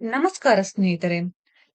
ನಮಸ್ಕಾರ ಸ್ನೇಹಿತರೆ.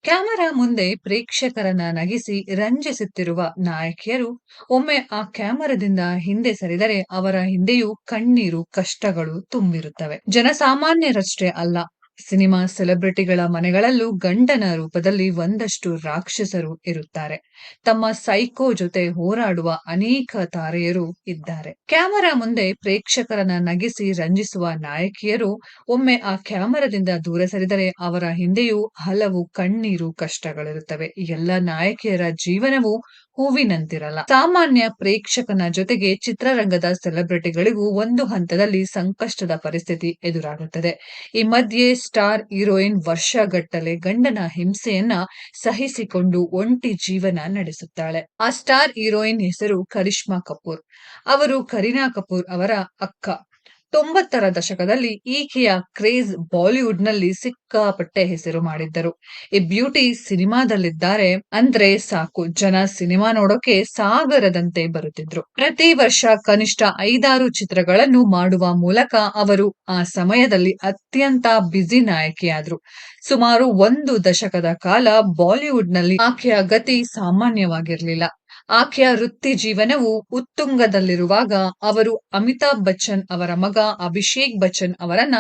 ಕ್ಯಾಮರಾ ಮುಂದೆ ಪ್ರೇಕ್ಷಕರನ್ನ ನಗಿಸಿ ರಂಜಿಸುತ್ತಿರುವ ನಾಯಕಿಯರು, ಒಮ್ಮೆ ಆ ಕ್ಯಾಮರಾದಿಂದ ಹಿಂದೆ ಸರಿದರೆ ಅವರ ಹಿಂದೆಯೂ ಕಣ್ಣೀರು ಕಷ್ಟಗಳು ತುಂಬಿರುತ್ತವೆ. ಜನಸಾಮಾನ್ಯರಷ್ಟೇ ಅಲ್ಲ ಸಿನಿಮಾ ಸೆಲೆಬ್ರಿಟಿಗಳ ಮನೆಗಳಲ್ಲೂ ಗಂಡನ ರೂಪದಲ್ಲಿ ಒಂದಷ್ಟು ರಾಕ್ಷಸರು ಇರುತ್ತಾರೆ. ತಮ್ಮ ಸೈಕೋ ಜೊತೆ ಹೋರಾಡುವ ಅನೇಕ ತಾರೆಯರು ಇದ್ದಾರೆ. ಕ್ಯಾಮರಾ ಮುಂದೆ ಪ್ರೇಕ್ಷಕರನ್ನ ನಗಿಸಿ ರಂಜಿಸುವ ನಾಯಕಿಯರು ಒಮ್ಮೆ ಆ ಕ್ಯಾಮರಾದಿಂದ ದೂರ ಸರಿದರೆ ಅವರ ಹಿಂದೆಯೂ ಹಲವು ಕಣ್ಣೀರು ಕಷ್ಟಗಳಿರುತ್ತವೆ. ಎಲ್ಲ ನಾಯಕಿಯರ ಜೀವನವು ಹೂವಿನಂತಿರಲ್ಲ. ಸಾಮಾನ್ಯ ಪ್ರೇಕ್ಷಕನ ಜೊತೆಗೆ ಚಿತ್ರರಂಗದ ಸೆಲೆಬ್ರಿಟಿಗಳಿಗೂ ಒಂದು ಹಂತದಲ್ಲಿ ಸಂಕಷ್ಟದ ಪರಿಸ್ಥಿತಿ ಎದುರಾಗುತ್ತದೆ. ಈ ಮಧ್ಯೆ ಸ್ಟಾರ್ ಹೀರೋಯಿನ್ ವರ್ಷಗಟ್ಟಲೆ ಗಂಡನ ಹಿಂಸೆಯನ್ನ ಸಹಿಸಿಕೊಂಡು ಒಂಟಿ ಜೀವನ ನಡೆಸುತ್ತಾಳೆ. ಆ ಸ್ಟಾರ್ ಹೀರೋಯಿನ್ ಹೆಸರು ಕರಿಷ್ಮಾ ಕಪೂರ್. ಅವರು ಕರೀನಾ ಕಪೂರ್ ಅವರ ಅಕ್ಕ. ತೊಂಬತ್ತರ ದಶಕದಲ್ಲಿ ಈಕೆಯ ಕ್ರೇಜ್ ಬಾಲಿವುಡ್ನಲ್ಲಿ ಸಿಕ್ಕಾಪಟ್ಟೆ ಹೆಸರು ಮಾಡಿದ್ದರು. ಈ ಬ್ಯೂಟಿ ಸಿನಿಮಾದಲ್ಲಿದ್ದಾರೆ ಅಂದ್ರೆ ಸಾಕು. ಜನ ಸಿನಿಮಾ ನೋಡೋಕೆ ಸಾಗರದಂತೆ ಬರುತ್ತಿದ್ರು. ಪ್ರತಿ ವರ್ಷ ಕನಿಷ್ಠ ಐದಾರು ಚಿತ್ರಗಳನ್ನು ಮಾಡುವ ಮೂಲಕ ಅವರು ಆ ಸಮಯದಲ್ಲಿ ಅತ್ಯಂತ ಬ್ಯುಸಿ ನಾಯಕಿಯಾದ್ರು. ಸುಮಾರು ಒಂದು ದಶಕದ ಕಾಲ ಬಾಲಿವುಡ್ನಲ್ಲಿ ಆಕೆಯ ಗತಿ ಸಾಮಾನ್ಯವಾಗಿರಲಿಲ್ಲ. ಆಕೆಯ ವೃತ್ತಿ ಜೀವನವು ಉತ್ತುಂಗದಲ್ಲಿರುವಾಗ ಅವರು ಅಮಿತಾಬ್ ಬಚ್ಚನ್ ಅವರ ಮಗ ಅಭಿಷೇಕ್ ಬಚ್ಚನ್ ಅವರನ್ನ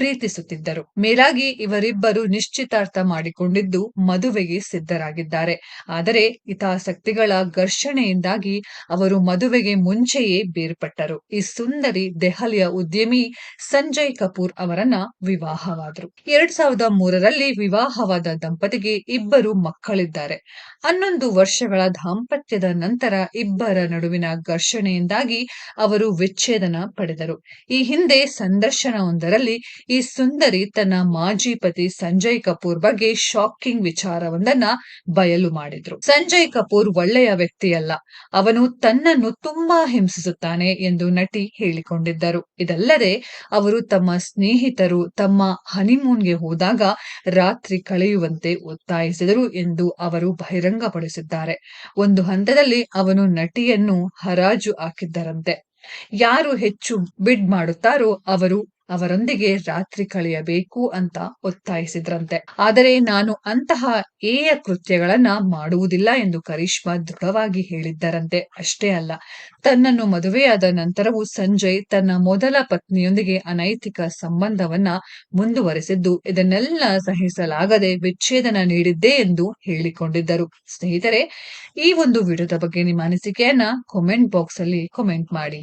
ಪ್ರೀತಿಸುತ್ತಿದ್ದರು. ಮೇಲಾಗಿ ಇವರಿಬ್ಬರು ನಿಶ್ಚಿತಾರ್ಥ ಮಾಡಿಕೊಂಡಿದ್ದು ಮದುವೆಗೆ ಸಿದ್ಧರಾಗಿದ್ದಾರೆ. ಆದರೆ ಹಿತಾಸಕ್ತಿಗಳ ಘರ್ಷಣೆಯಿಂದಾಗಿ ಅವರು ಮದುವೆಗೆ ಮುಂಚೆಯೇ ಬೇರ್ಪಟ್ಟರು. ಈ ಸುಂದರಿ ದೆಹಲಿಯ ಉದ್ಯಮಿ ಸಂಜಯ್ ಕಪೂರ್ ಅವರನ್ನ ವಿವಾಹವಾದರು. ಎರಡ್ ಸಾವಿರದ ಮೂರರಲ್ಲಿ ವಿವಾಹವಾದ ದಂಪತಿಗೆ ಇಬ್ಬರು ಮಕ್ಕಳಿದ್ದಾರೆ. ಹನ್ನೊಂದು ವರ್ಷಗಳ ದಾಂಪತ್ಯದ ನಂತರ ಇಬ್ಬರ ನಡುವಿನ ಘರ್ಷಣೆಯಿಂದಾಗಿ ಅವರು ವಿಚ್ಛೇದನ ಪಡೆದರು. ಈ ಹಿಂದೆ ಸಂದರ್ಶನವೊಂದರಲ್ಲಿ ಈ ಸುಂದರಿ ತನ್ನ ಮಾಜಿ ಪತಿ ಸಂಜಯ್ ಕಪೂರ್ ಬಗ್ಗೆ ಶಾಕಿಂಗ್ ವಿಚಾರವೊಂದನ್ನ ಬಯಲು ಮಾಡಿದ್ರು. ಸಂಜಯ್ ಕಪೂರ್ ಒಳ್ಳೆಯ ವ್ಯಕ್ತಿಯಲ್ಲ. ಅವನು ತನ್ನನ್ನು ತುಂಬಾ ಹಿಂಸಿಸುತ್ತಾನೆ ಎಂದು ನಟಿ ಹೇಳಿಕೊಂಡಿದ್ದರು. ಇದಲ್ಲದೆ ಅವರು ತಮ್ಮ ಸ್ನೇಹಿತರು ತಮ್ಮ ಹನಿಮೂನ್ಗೆ ಹೋದಾಗ ರಾತ್ರಿ ಕಳೆಯುವಂತೆ ಒತ್ತಾಯಿಸಿದರು ಎಂದು ಅವರು ಬಹಿರಂಗಪಡಿಸಿದ್ದಾರೆ. ಒಂದು ಹಂತದಲ್ಲಿ ಅವನು ನಟಿಯನ್ನು ಹರಾಜು ಹಾಕಿದ್ದರಂತೆ. ಯಾರು ಹೆಚ್ಚು ಬಿಡ್ ಮಾಡುತ್ತಾರೋ ಅವರು ಅವರೊಂದಿಗೆ ರಾತ್ರಿ ಕಳೆಯಬೇಕು ಅಂತ ಒತ್ತಾಯಿಸಿದ್ರಂತೆ. ಆದರೆ ನಾನು ಅಂತಹ ಏಯ ಕೃತ್ಯಗಳನ್ನ ಮಾಡುವುದಿಲ್ಲ ಎಂದು ಕರಿಷ್ಮಾ ದೃಢವಾಗಿ ಹೇಳಿದ್ದರಂತೆ. ಅಷ್ಟೇ ಅಲ್ಲ, ತನ್ನನ್ನು ಮದುವೆಯಾದ ನಂತರವೂ ಸಂಜಯ್ ತನ್ನ ಮೊದಲ ಪತ್ನಿಯೊಂದಿಗೆ ಅನೈತಿಕ ಸಂಬಂಧವನ್ನ ಮುಂದುವರೆಸಿದ್ದು, ಇದನ್ನೆಲ್ಲ ಸಹಿಸಲಾಗದೆ ವಿಚ್ಛೇದನ ನೀಡಿದ್ದೆ ಎಂದು ಹೇಳಿಕೊಂಡಿದ್ದರು. ಸ್ನೇಹಿತರೆ, ಈ ಒಂದು ವಿಡಿಯೋದ ಬಗ್ಗೆ ನಿಮ್ಮ ಅನಿಸಿಕೆಯನ್ನ ಕಾಮೆಂಟ್ ಬಾಕ್ಸ್ ಅಲ್ಲಿ ಕಾಮೆಂಟ್ ಮಾಡಿ.